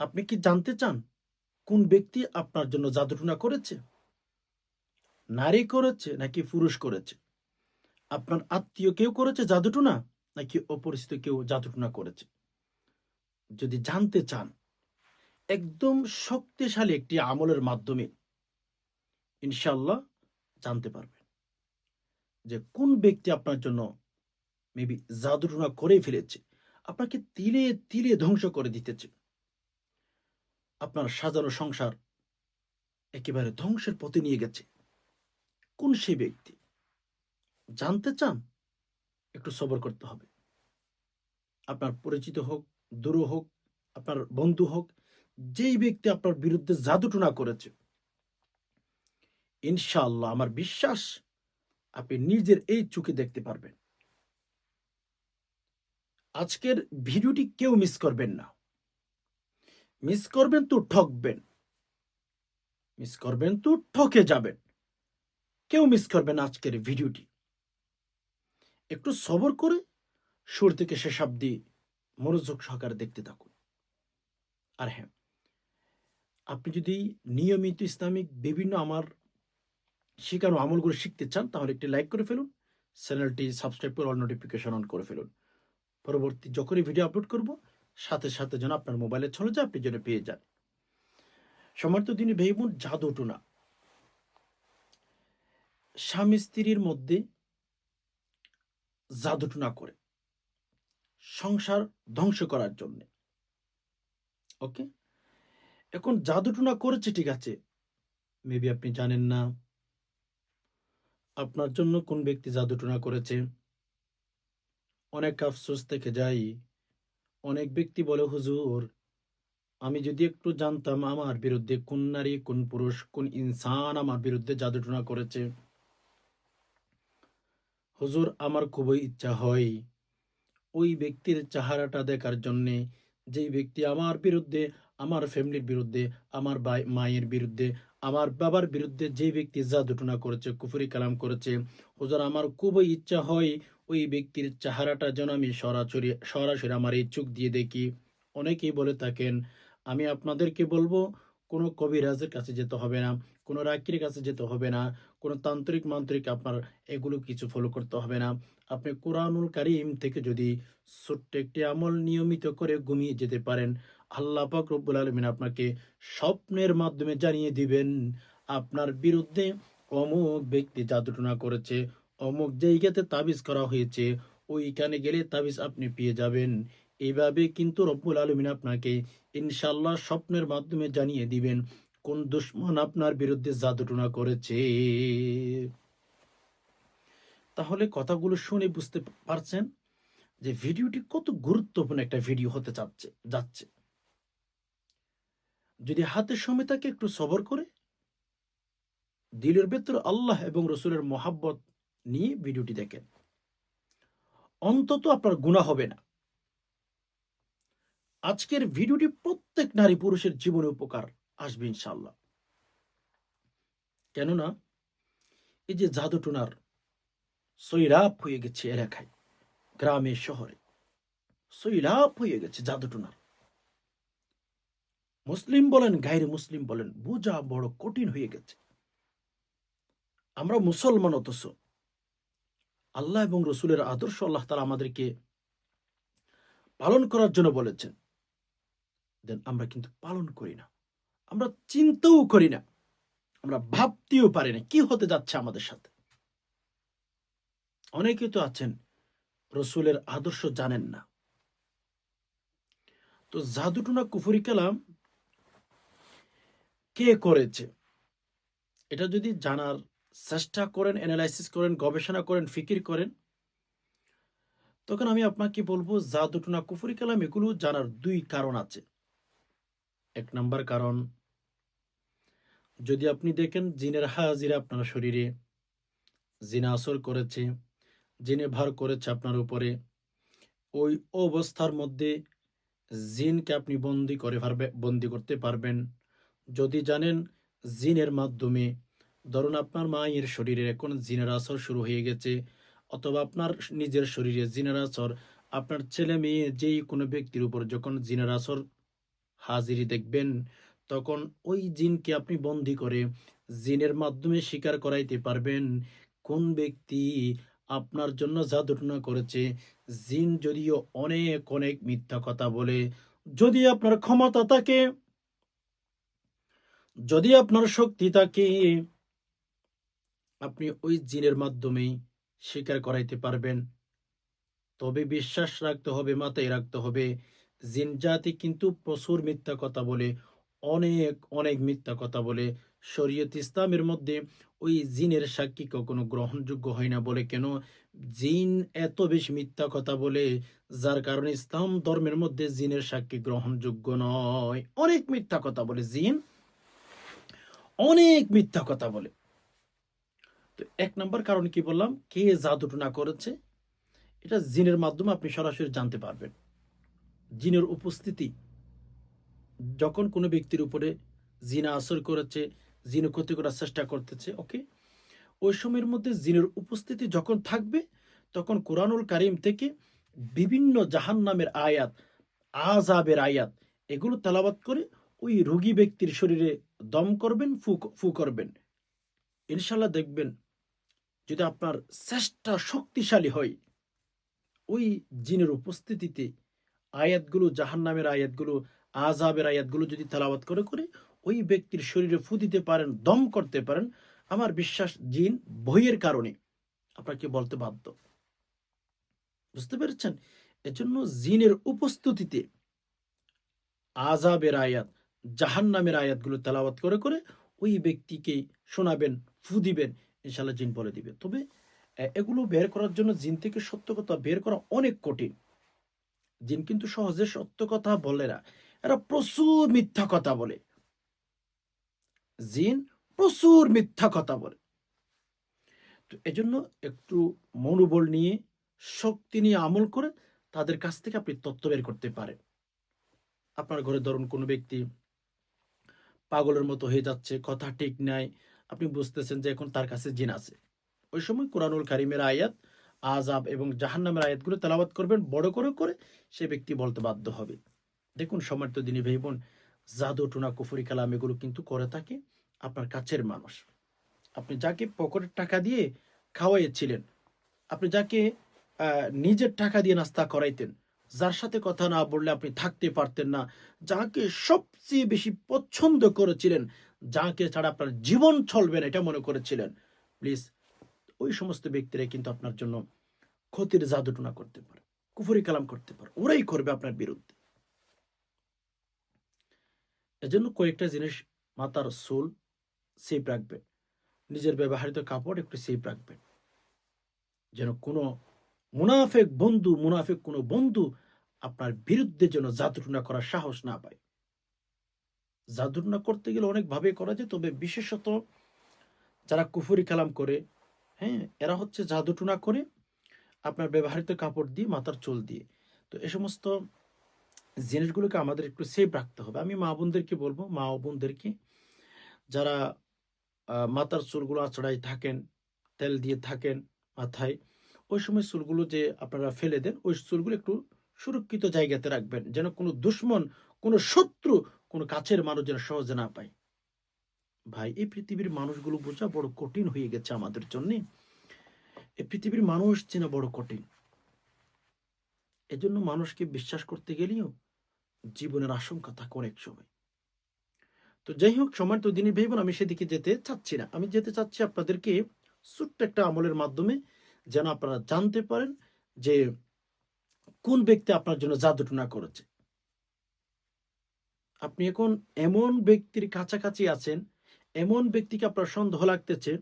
আপনি কি জানতে চান কোন ব্যক্তি আপনার জন্য জাদুটুনা করেছে? নারী করেছে নাকি পুরুষ করেছে? আপনার আত্মীয় কেউ করেছে জাদুটুনা নাকি অপরিচিত কেউ জাদুটুনা করেছে? যদি জানতে চান, একদম শক্তিশালী একটি আমলের মাধ্যমে ইনশাল্লাহ জানতে পারবেন যে কোন ব্যক্তি আপনার জন্য মেবি জাদুটুনা করে ফেলেছে, আপনাকে তিলে তিলে ধ্বংস করে দিতেছে। আপনার সাজানো সংসার একেবারে ধ্বংসের পথে নিয়ে গেছে। কোন সেই ব্যক্তি? জানতে চান? একটু সবর করতে হবে। আপনার পরিচিত হোক, দূর হোক, আপনার বন্ধু হোক, যেই ব্যক্তি আপনার বিরুদ্ধে জাদুটুনা করেছে। ইনশাআল্লাহ আমার বিশ্বাস, আপনি নিজের এই চোখে দেখতে পারবেন। আজকের ভিডিওটি কেউ মিস করবেন না। মিস করবেন তো ঠকবেন। মিস করবেন তো ঠকে যাবেন। কেউ মিস করবেন আজকের ভিডিওটি। একটু সবর করে শুরু থেকে শেষ অব্দি মনোযোগ সহকারে দেখতে থাকুন। আর হ্যাঁ আপনি যদি নিয়মিত ইসলামিক বিভিন্ন আমার শেখানো আমলগুলো শিখতে চান, তাহলে একটি লাইক করে ফেলুন। চ্যানেলটি সাবস্ক্রাইব করে অল নোটিফিকেশন অন করে ফেলুন। পরবর্তী যখনই ভিডিও আপলোড করব সাথে সাথে যেন আপনার মোবাইলে চলে যায় আপনি যেন পেয়ে যান। সমর্থ দিনে ভেইবুন, জাদু টুনা স্বামী স্ত্রীর মধ্যে জাদুটুনা করে। সংসার ধ্বংস করার জন্য। ওকে? এখন জাদুটুনা করেছে, ঠিক আছে। মেবি আপনি জানেন না। আপনার জন্য কোন ব্যক্তি জাদুটুনা করেছে? অনেক আফসোস থেকে যাই। অনেক ব্যক্তি বলে, হুজুর, আমি যদি একটু জানতাম আমার বিরুদ্ধে কোন নারী, কোন পুরুষ, কোন ইনসান আমার বিরুদ্ধে জাদুটনা করেছে। হুজুর, আমার খুবই ইচ্ছা হয় ওই ব্যক্তির চেহারাটা দেখার জন্যে, যেই ব্যক্তি আমার বিরুদ্ধে, আমার ফ্যামিলির বিরুদ্ধে, আমার মায়ের বিরুদ্ধে, আমার বাবার বিরুদ্ধে যে ব্যক্তি জাদুটনা করেছে, কুফুরি কালাম করেছে। হুজুর, আমার খুবই ইচ্ছা হয় ওই ব্যক্তির চেহারাটা যেন আমি সরাসরি সরাসরি আমার এই চোখ দিয়ে দেখি। অনেকেই বলে থাকেন, আমি আপনাদেরকে বলব, কোনো কবিরাজের কাছে যেতে হবে না, কোনো রাকির কাছে যেতে হবে না, কোনো তান্ত্রিক মান্ত্রিক আপনার এগুলো কিছু ফলো করতে হবে না। আপনি কোরআনুল কারিম থেকে যদি ছোট্ট একটি আমল নিয়মিত করে ঘুমিয়ে যেতে পারেন, আল্লাহ পাক রব্বুল আলমিন আপনাকে স্বপ্নের মাধ্যমে জানিয়ে দিবেন, আপনার বিরুদ্ধে অমুক ব্যক্তি জাদুটনা করেছে অমুক জায়গাতে তাবিজ করা হয়েছে, ওইখানে গেলে তাবিজ আপনি পেয়ে যাবেন। এইভাবে কিন্তু রব্বুল আলমিন আপনাকে ইনশাল্লাহ স্বপ্নের মাধ্যমে জানিয়ে দিবেন, কোন দুশ্মন আপনার বিরুদ্ধে জাদুটনা করেছে। তাহলে কথাগুলো শুনে বুঝতে পারছেন যে ভিডিওটি কত গুরুত্বপূর্ণ একটা ভিডিও হতে চাচ্ছে, যাচ্ছে। যদি হাতের সময় তাকে একটু সবর করে, দিলের ভেতর আল্লাহ এবং রসুলের মোহাব্বত নিয়ে ভিডিওটি দেখেন। অন্তত আপনার গুণা হবে না। আজকের ভিডিওটি প্রত্যেক নারী পুরুষের জীবনে উপকার আসবে ইনশাল্লাহ কেননা, এই যে জাদুটুনার সৈরাপ হয়ে গেছে এলাকায়, গ্রামে, শহরে। সৈলাপ হয়ে গেছে জাদুটুনার মুসলিম বলেন গাইরে মুসলিম বলেন, বোঝা বড় কঠিন হয়ে গেছে। আমরা মুসলমান অথচ আল্লাহ এবং রসুলের আদর্শ আল্লাহ তালা আমাদেরকে পালন করার জন্য বলেছেন। দেন আমরা কিন্তু পালন করি না। আমরা চিন্তাও করি না। আমরা ভাবতেও পারি না কি হতে যাচ্ছে আমাদের সাথে। অনেকে তো আছেন, রসুলের আদর্শ জানেন না। তো জাদুটুনা কুফুরি কালাম কে করেছে? এটা যদি জানার চেষ্টা করেন অ্যানালাইসিস করেন, গবেষণা করেন, ফিকির করেন। তখন আমি আপনাকে বলব যা জাদুটুনা কুফুরি কালাম এগুলো জানার দুই কারণ আছে। এক নাম্বার কারণ, যদি আপনি দেখেন জিনের হাজিরা আপনার শরীরে, জিনা আসর করেছে, জিনে ভার করেছে আপনার উপরে, ওই অবস্থার মধ্যে জিনকে আপনি বন্দি করে পারবে, বন্দি করতে পারবেন। যদি জানেন জিনের মাধ্যমে ধরুন আপনার মায়ের শরীরে এখন জিনের আসর শুরু হয়ে গেছে, অথবা আপনার নিজের শরীরে জিনের আসর, আপনার ছেলে মেয়ে যেই কোনো ব্যক্তির উপর যখন জিনের আসর হাজিরি দেখবেন, তখন ওই জিনকে আপনি বন্দি করে জিনের মাধ্যমে স্বীকার করাইতে পারবেন। কোন ব্যক্তি আপনার জন্য জাদুটনা করেছে, জিন যদিও অনেক অনেক মিথ্যা কথা বলে, যদি আপনার ক্ষমতা থাকে, যদি আপনার শক্তি থাকে আপনি ওই জিনের মাধ্যমেই স্বীকার করাইতে পারবেন। তবে বিশ্বাস রাখতে হবে, মাথায় রাখতে হবে, জিন জাতি কিন্তু প্রচুর মিথ্যা কথা বলে, অনেক অনেক মিথ্যা কথা বলে। শরীয়ত ইসলামের মধ্যে ওই জিনের সাক্ষী কখনো গ্রহণযোগ্য হয় না বলে কেন? জিন এত বেশি মিথ্যা কথা বলে, যার কারণে ইসলাম ধর্মের মধ্যে জিনের সাক্ষী গ্রহণযোগ্য নয়। অনেক মিথ্যা কথা বলে জিন। অনেক মিথ্যা কথা বলে। এক নম্বর কারণ কি বললাম? কে জাদুটনা করেছে? এটা জিনের মাধ্যমে আপনি সরাসরি জানতে পারবেন। জিনের উপস্থিতি, যখন কোনো ব্যক্তির উপরে জিনা আসর করেছে জিন ক্ষতি করার চেষ্টা করতেছে, ওকে? ওই সময়ের মধ্যে জিনের উপস্থিতি যখন থাকবে, তখন কোরআনুল কারিম থেকে বিভিন্ন জাহান নামের আয়াত আজাবের আয়াত, এগুলো তেলাবাত করে ওই রোগী ব্যক্তির শরীরে দম করবেন, ফু ফু করবেন। ইনশাল্লাহ দেখবেন যদি আপনার চেষ্টা শক্তিশালী হয়, ওই জিনের উপস্থিতিতে আয়াতগুলো জাহান নামের আয়াতগুলো আজাবের আয়াতগুলো যদি তেলাওয়াত করে করে ওই ব্যক্তির শরীরে ফু দিতে পারেন, দম করতে পারেন, আমার বিশ্বাস জিন বইয়ের কারণে আপনাকে বলতে বাধ্য। বুঝতে পেরেছেন? এজন্য জিনের উপস্থিতিতে আজাবের আয়াত জাহান নামের আয়াতগুলো তেলাওয়াত করে করে ওই ব্যক্তিকে শোনাবেন, ফু দিবেন ইনশাল্লাহ জিন বলে দিবে। তবে এগুলো বের করার জন্য জিন থেকে সত্য কথা বের করা অনেক কঠিন। জিন কিন্তু সহজে সত্য কথা বলে না। এরা প্রচুর মিথ্যা কথা বলে। জিন প্রচুর মিথ্যা কথা বলে। তো এজন্য একটু মনোবল নিয়ে, শক্তি নিয়ে আমল করে তাদের কাছ থেকে আপনি তথ্য বের করতে পারেন। আপনার ঘরে ধরুন কোনো ব্যক্তি পাগলের মতো হয়ে যাচ্ছে, কথা ঠিক নাই আপনি বুঝতেছেন যে এখন তার কাছে জিন আছে। ওই সময় কোরআনুল কারিমের আয়াত আজাব এবং জাহান্নামের আয়াতগুলো তেলাওয়াত করবেন, বড় করে করে সে ব্যক্তি বলতে বাধ্য হবে। দেখুন সমার্থ দিনী ভাই বোন, জাদু, টুনা, কুফুরি, কালাম এগুলো কিন্তু করে থাকে আপনার কাছের মানুষ। আপনি যাকে পকেটের টাকা দিয়ে খাওয়াইয়েছিলেন, আপনি যাকে নিজের টাকা দিয়ে নাস্তা করাইতেন, যার সাথে কথা না বললে আপনি থাকতে পারতেন না, যাকে সবচেয়ে বেশি পছন্দ করেছিলেন যাকে ছাড়া আপনার জীবন চলবে না, এটা মনে করেছিলেন। প্লিজ, ওই সমস্ত ব্যক্তিরা কিন্তু আপনার জন্য ক্ষতির জাদুটনা করতে পারে, কুফরি কালাম করতে পারে, ওরাই করবে আপনার বিরুদ্ধে। এজন্য কয়েকটা জিনিস মাথার সোল সেফ রাখবেন। নিজের ব্যবহৃত কাপড় একটু সেফ রাখবেন। যেন কোনো মুনাফেক বন্ধু, মুনাফেক কোনো বন্ধু আপনার বিরুদ্ধে যেন জাদুটনা করার সাহস না পায়। জাদুটনা করতে গেলে অনেকভাবে করা যায়, তবে বিশেষত যারা কুফুরি কালাম করে হ্যাঁ এরা হচ্ছে জাদুটুনা করে আপনার ব্যবহৃত কাপড় দিয়ে, মাথার চুল দিয়ে। তো এ সমস্ত জিনিসগুলোকে আমাদের একটু সেফ রাখতে হবে। আমি মা বোনদেরকে বলব, মা বোনদেরকে, যারা মাথার চুলগুলো আঁচড়াই থাকেন, তেল দিয়ে থাকেন মাথায়, ওই সময় চুলগুলো যে আপনারা ফেলে দেন, ওই চুলগুলো একটু সুরক্ষিত জায়গাতে রাখবেন, যেন কোনো দুশ্মন, কোনো শত্রু কোনো কাছের মানুষ যেন সহজে না পায়। ভাই, এই পৃথিবীর মানুষগুলো বোঝা বড় কঠিন হয়ে গেছে আমাদের জন্য। এই পৃথিবীর মানুষ চেনা বড় কঠিন। এজন্য মানুষকে বিশ্বাস করতে গেলেও জীবনের আশঙ্কা থাকে অনেক সময়। তো যাই হোক, সময় তো দিনই ভেবেন আমি সেদিকে যেতে চাচ্ছি না। আমি যেতে চাচ্ছি আপনাদেরকে ছোট্ট একটা আমলের মাধ্যমে যেন আপনারা জানতে পারেন যে কোন ব্যক্তি আপনার জন্য জাদুটনা করেছে। আপনি এখন এমন ব্যক্তির কাছাকাছি আছেন, এমন ব্যক্তিকে আপনার সন্দেহ লাগতেছে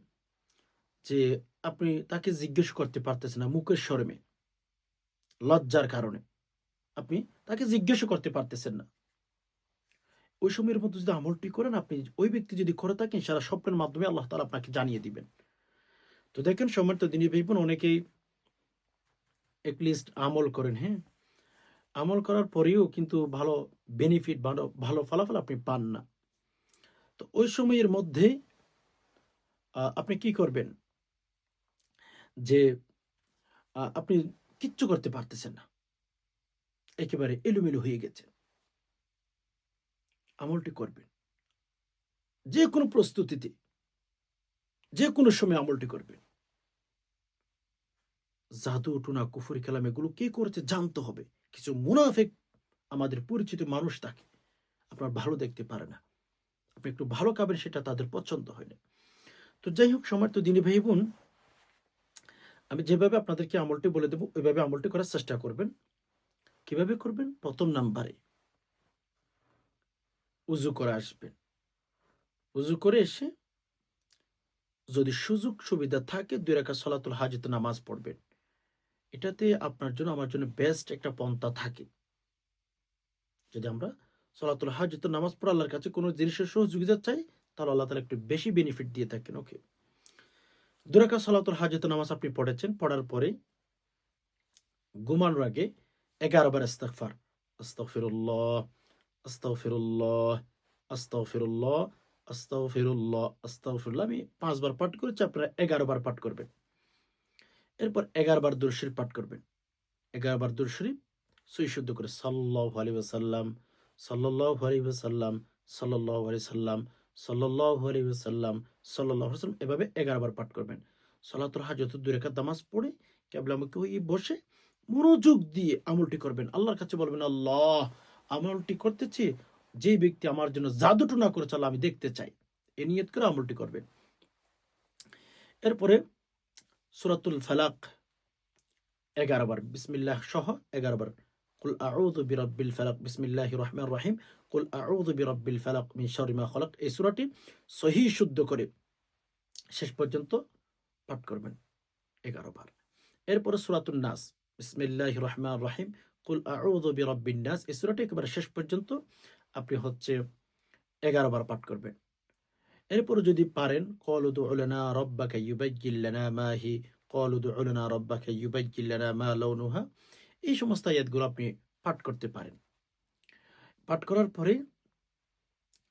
যে আপনি তাকে জিজ্ঞেস করতে পারতেছেন না মুখের শরমে লজ্জার কারণে। আপনি তাকে জিজ্ঞেস করতে পারতেছেন না। ওই সময়ের মধ্যে যদি আমলটি করেন, আপনি ওই ব্যক্তি যদি করে থাকেন সারা স্বপ্নের মাধ্যমে আল্লাহ তালা আপনাকে জানিয়ে দিবেন। তো দেখেন সময় তো দিনই ভাইবোন, অনেকেই লিস্ট আমল করেন হ্যাঁ? আমল করার পরেও কিন্তু ভালো বেনিফিট ভালো ভালো ফলাফল আপনি পান না। তো ওই সময়ের মধ্যে আপনি কি করবেন? যে আপনি কিচ্ছু করতে পারতেছেন না। একেবারে এলোমেলো হয়ে গেছে আমলটি করবেন। যে কোনো প্রস্তুতিতে যে কোনো সময় আমলটি করবেন। জাদু, টুনা, কুফুরি, কালাম, এগুলো কে করেছে জানতে হবে। কিছু মুনাফেক আমাদের পরিচিত মানুষ তাকে। আপনার ভালো দেখতে পারে না। আপনি একটু ভালো খাবেন সেটা তাদের পছন্দ হয় না। তো যাই হোক সময় তো দিনী ভাই বোন, আমি যেভাবে আপনাদেরকে আমলটি বলে দেবো, ওইভাবে আমলটি করার চেষ্টা করবেন। কীভাবে করবেন? প্রথম নাম্বারে উজু করে আসবেন। উজু করে এসে যদি সুযোগ সুবিধা থাকে, দুই রাখা সলাতুল হাজিত নামাজ পড়বেন। এটাতে আপনার জন্য, আমার জন্য বেস্ট একটা পন্থা থাকে। যদি আমরা সলাতুল হাজিত নামাজ পড়ে আল্লাহর কাছে কোনো জিনিসের সহযোগিতা চাই, তাহলে আল্লাহ তালা একটু বেশি বেনিফিট দিয়ে থাকেন ওকে দুরাকা সলাতুল হাজিত নামাজ আপনি পড়েছেন, পড়ার পরে ঘুমানোর আগে এগারো বার ইস্তাগফার, আস্তাগফিরুল্লাহ আস্তাগফিরুল্লাহ আস্তাগফিরুল্লাহ আস্তাগফিরুল্লাহ আস্তাগফিরুল্লাহ, আমি পাঁচবার পাঠ করেছি, আপনারা এগারো বার পাঠ করবেন। এরপর এগারো বার দুর পাঠ করবেন। এগারো বার দুর শরীফ সই শুদ্ধ করে সাল্লাহ আলী সাল্লাম সাল্লাহ আলী সাল্লাম সাল্লাহ আলী সাল্লাম সাল্লাহ আলী সাল্লাম সাল্লাহ সাল্লাম এভাবে এগারো বার পাঠ করবেন। সলাতুল হাজত দুই রেখা দামাজ পড়ে কেবলামুখী হয়ে বসে মনোযোগ দিয়ে আমলটি করবেন। আল্লাহর কাছে বলবেন, আল্লাহ, আমলটি করতেছি যে ব্যক্তি আমার জন্য জাদুটু না করে চলো আমি দেখতে চাই। এ নিয়ত করে আমলটি করবেন। এরপরে সুরাতুল ফালাক এগারো বার, বিসমিল্লাহ সহ এগারো বার কুল আউযু বিরাব্বিল ফালাক বিসমিল্লাহির রহমানির রহিম কুল আউযু বিরাব্বিল ফালাক মিন শাররি মা খালাক এই সূরাটি সহি শুদ্ধ করে শেষ পর্যন্ত পাঠ করবেন এগারো বার। এরপরে সূরাতুন নাস, বিসমিল্লাহির রহমানির রহিম, কুল আউযু বিরাব্বিন নাস, এই সূরাটি একেবারে শেষ পর্যন্ত আপনি হচ্ছে এগারো বার পাঠ করবেন। এরপরে যদি পারেন কল উদুলনা রব্বাকা ইউবাজ্জিল্লানা মা হি কল উদুলনা রব্বাকা ইউবাজ্জিল্লানা মা লাউনুহা এই সমস্ত আয়াতগুলো আপনি পাঠ করতে পারেন। পাঠ করার পরে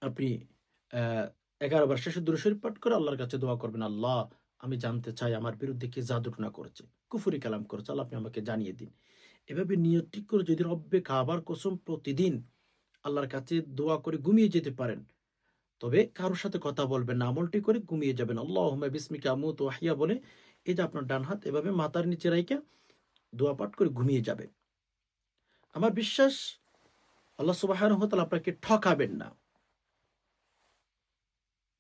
আপনি এগারো বার শেষে দুরুশরীফ পাঠ করে আল্লাহর কাছে দোয়া করবেন, আল্লাহ, আমি জানতে চাই আমার বিরুদ্ধে কে জাদুটনা করেছে, কুফুরি কালাম করেছে, আল্লাহ আপনি আমাকে জানিয়ে দিন। এভাবে নিয়ত ঠিক করে যদি রব্বে কাবার কসম প্রতিদিন আল্লাহর কাছে দোয়া করে ঘুমিয়ে যেতে পারেন, তবে কারোর সাথে কথা বলবেন না, আমলটি করে ঘুমিয়ে যাবেন। আল্লাহ বিসমিকা আমুত ওয়াহিয়া বলে, এই যে আপনার ডান হাত এভাবে মাথার নিচে রাইকা দোয়া পাঠ করে ঘুমিয়ে যাবেন। আমার বিশ্বাস, আল্লাহ সুবাহ আপনাকে ঠকাবেন না।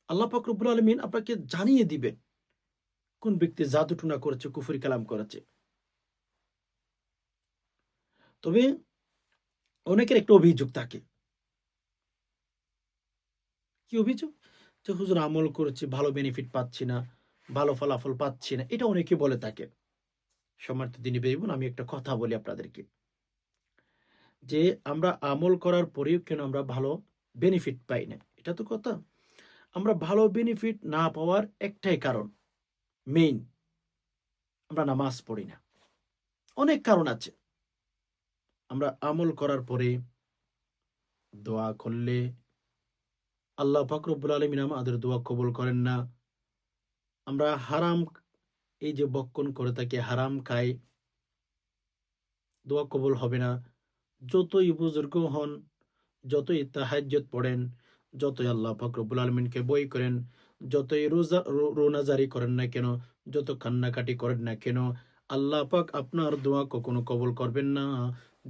আল্লাহ ফকরবুল আলমিন আপনাকে জানিয়ে দিবেন, কোন ব্যক্তি জাদুটুনা করেছে, কুফুরি কালাম করেছে। তবে অনেকের একটা অভিযোগ থাকে। কি অভিযোগ? যে হুজুর আমল করেছি, ভালো বেনিফিট পাচ্ছি না, ভালো ফলাফল পাচ্ছি না, এটা অনেকে বলে থাকে। সম্মানিত দিনী বেরিবন আমি একটা কথা বলি আপনাদেরকে। যে আমরা আমল করার পরেও কেন আমরা ভালো বেনিফিট পাই না? এটা তো কথা। আমরা ভালো বেনিফিট না পাওয়ার একটাই কারণ মেইন আমরা নামাজ পড়ি না। অনেক কারণ আছে। আমরা আমল করার পরে দোয়া করলে আল্লাহ ফাকরবুল আলমিন আমাদের দোয়া কবুল করেন না। আমরা হারাম এই যে বক্ষণ করে থাকি হারাম খাই দোয়া কবুল হবে না। যতই বুজুর্গ হন, যতই তাহাজ্জত পড়েন, যতই আল্লাহ ফাকরবুল আলমিনকে বই করেন, যতই রোজা রোনা জারি করেন না কেন, যত কান্নাকাটি করেন না কেন, আল্লাহ পাক আপনার দোয়া কখনো কবল করবেন না।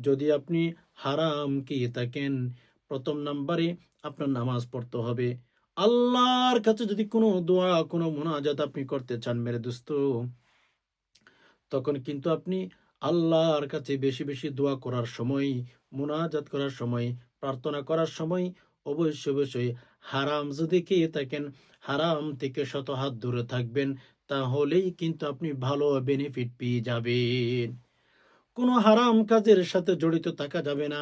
যদি আপনি হারাম কি থাকেন, প্রথম নাম্বারে আপনার নামাজ পড়তে হবে। আল্লাহর কাছে যদি কোনো দোয়া, কোনো মোনাজাত আপনি করতে চান মেরে দোস্ত, তখন কিন্তু আপনি আল্লাহর কাছে বেশি বেশি দোয়া করার সময়, মোনাজাত করার সময়, প্রার্থনা করার সময় অবশ্যই অবশ্যই হারাম যদি খেয়ে থাকেন, হারাম থেকে শত হাত দূরে থাকবেন, তাহলেই কিন্তু আপনি ভালো বেনিফিট পেয়ে যাবেন। কোনো হারাম কাজের সাথে জড়িত থাকা যাবে না,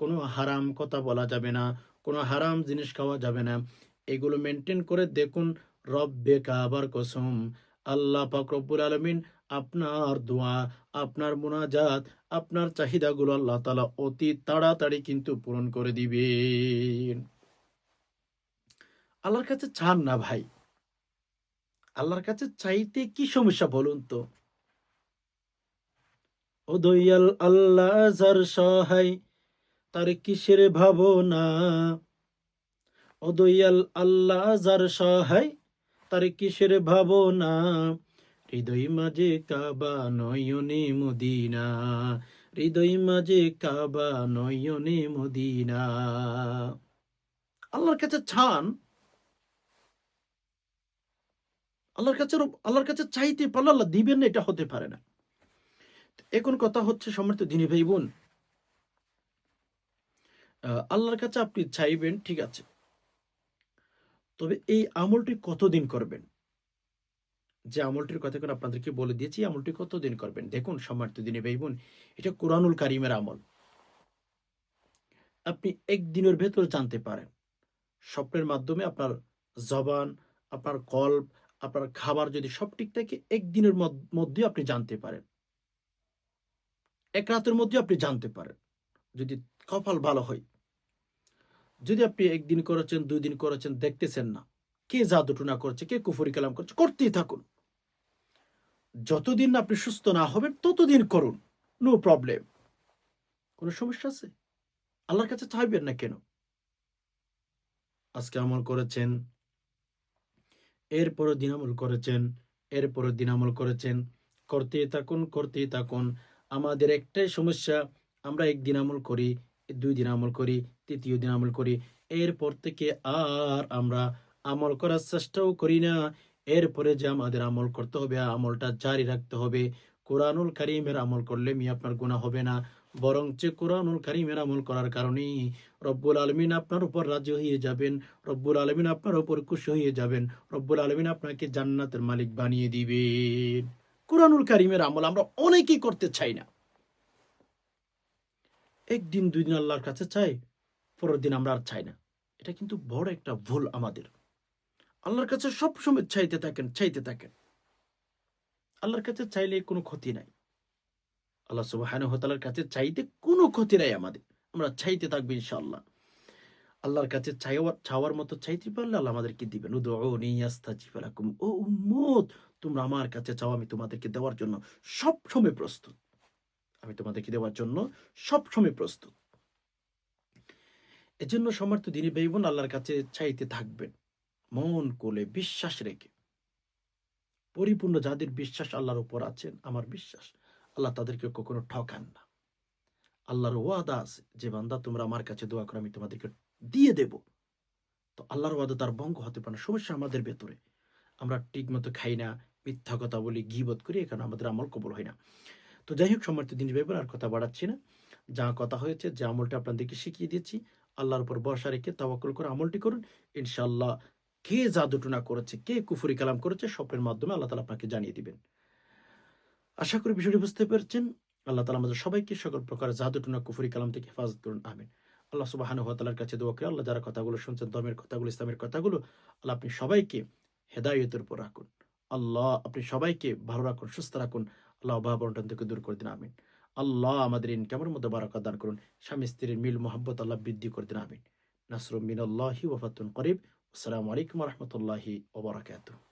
কোনো হারাম কথা বলা যাবে না, কোনো হারাম জিনিস খাওয়া যাবে না। এগুলো মেনটেন করে দেখুন রব্বে কাবার কসম। আল্লাহ রব্বুল আলমিন আপনার দোয়া, আপনার মোনাজাত, আপনার চাহিদাগুলো আল্লাহ তালা অতি তাড়াতাড়ি কিন্তু পূরণ করে দিবেন। আল্লাহর কাছে চান না ভাই। আল্লাহর কাছে চাইতে কি সমস্যা বলুন তো? ও আল্লাহ সহায়, তার কিসের ভাবনা? অদয়াল আল্লাহ যার সহায়, তার কিসের ভাবনা? হৃদয় মাঝে কাবা নয়নে মদিনা, হৃদয় মাঝে কাবা নয়নে মদিনা। আল্লাহর কাছে ছান আল্লাহর কাছে আল্লাহর কাছে চাইতে পারলে আল্লাহ দিবেন না, এটা হতে পারে না। এখন কথা হচ্ছে সমৃদ্ধ দিনী ভাই বোন আল্লাহর কাছে আপনি চাইবেন, ঠিক আছে। তবে এই আমলটি কতদিন করবেন? যে আমলটির কথা করে আপনাদেরকে বলে দিয়েছি আমলটি কতদিন করবেন? দেখুন, সম্মানিত দিনে ভাই বোন এটা কোরআনুল কারিমের আমল। আপনি একদিনের ভেতর জানতে পারেন। স্বপ্নের মাধ্যমে আপনার জবান, আপনার কল্প, আপনার খাবার যদি সব ঠিক থাকে, একদিনের মধ্যে আপনি জানতে পারেন। এক রাতের মধ্যে আপনি জানতে পারেন। যদি কপাল ভালো হয় যদি আপনি একদিন করেছেন দুই দিন করেছেন, দেখতেছেন না, কে জাদুটুনা করছে, কে কুফরি কালাম করছে, করতেই থাকুন। যতদিন আপনি সুস্থ না হবেন, ততদিন করুন। নো প্রবলেম কোনো সমস্যা আছে? আল্লাহর কাছে চাইবেন না কেন? আজকে আমল করেছেন এরপরের দিন আমল করেছেন এরপরের দিন আমল করেছেন। করতেই থাকুন করতেই থাকুন। আমাদের একটাই সমস্যা, আমরা একদিন আমল করি দুই দিন আমল করি তৃতীয় দিন আমল করি। এরপর থেকে আর আমরা আমল করার চেষ্টাও করি না। এরপরে যে আমাদের আমল করতে হবে, আমলটা জারি রাখতে হবে। কোরআনুল কারিমের আমল করলে মি আপনার গুণা হবে না। বরং যে কোরআনুল কারিমের আমল করার কারণেই রব্বুল আলমিন আপনার উপর রাজি হয়ে যাবেন, রব্বুল আলমিন আপনার উপর খুশি হয়ে যাবেন, রব্বুল আলমিন আপনাকে জান্নাতের মালিক বানিয়ে দিবেন কোরআনুল কারিমের আমল আমরা অনেকেই করতে চাই না। একদিন দুই দিন আল্লাহর কাছে চাই পরের দিন আমরা আর চাই না। এটা কিন্তু বড় একটা ভুল আমাদের। আল্লাহর কাছে সব সময় চাইতে থাকেন চাইতে থাকেন। আল্লাহর কাছে চাইলে কোনো ক্ষতি নাই। আল্লাহ সুবহানাহু ওয়া তাআলার কাছে চাইতে কোনো ক্ষতি নাই আমাদের। আমরা চাইতে থাকব ইনশাআল্লাহ। আল্লাহর কাছে চাইওয়ার চাওয়ার মতো চাইতে পারলে আল্লাহ আমাদেরকে দিবেন। উদউনি আস্তাজিব লাকুম। ও উম্মত, তোমরা আমার কাছে চাও, আমি তোমাদেরকে দেওয়ার জন্য সব সময় প্রস্তুত। আমি তোমাদেরকে দেওয়ার জন্য সব সময় প্রস্তুত। এজন্য সমর্থ দিনী ভাই আল্লাহর কাছে চাইতে থাকবেন। মন, কোলে বিশ্বাস রেখে। পরিপূর্ণ যাদের বিশ্বাস আল্লাহর উপর আছেন, আমার বিশ্বাস, আল্লাহ তাদেরকে কখনো ঠকান না। আল্লাহর ওয়াদা আছে, যে বান্দা তোমরা আমার কাছে দোয়া করো, আমি তোমাদেরকে দিয়ে দেব। তো আল্লাহর ওয়াদা তার ভঙ্গ হতে পারে না, সমস্যা আমাদের ভেতরে। আমরা ঠিক মতো খাই না, মিথ্যা কথা বলি, গিবত করি এখানে আমাদের আমল কবল হয় না। তো যাই হোক, সমর্থ দিন ভেবে আর কথা বাড়াচ্ছি না। যা কথা হয়েছে, যে আমলটা আপনাদেরকে শিখিয়ে দিয়েছি আল্লাহর উপর ভরসা রেখে তাওয়াক্কুল করে আমলটি করুন। ইনশাল্লাহ কে জাদুটুনা করেছে, কে কুফুরি কালাম করেছে স্বপ্নের মাধ্যমে আল্লাহ তালা আপনাকে জানিয়ে দিবেন। আশা করি বিষয়টি বুঝতে পেরেছেন। আল্লাহ তালা আমাদের সবাইকে সকল প্রকার জাদুটুনা কুফুরি কালাম থেকে হেফাজত করুন। আমিন। আল্লাহ সুবাহানু তালার কাছে দোয়া করে, আল্লাহ যারা কথাগুলো শুনছেন, ধর্মের কথাগুলো, ইসলামের কথাগুলো, আল্লাহ আপনি সবাইকে হেদায়তের উপর রাখুন। আল্লাহ আপনি সবাইকে ভালো রাখুন, সুস্থ রাখুন। আল্লাহ অভাব থেকে দূর করে দিন। আমিন। আল্লাহ আমাদের ইনকামের মধ্যে বারাকা দান করুন। স্বামী স্ত্রীর মিল মোহাম্মত আল্লাহ বৃদ্ধি করে দিন, আমিন। নাসরুম মিনাল্লাহি ওয়াফাতুন করিব। আসসালামু আলাইকুম রহমতুল্লাহি ওবরাকাতুহ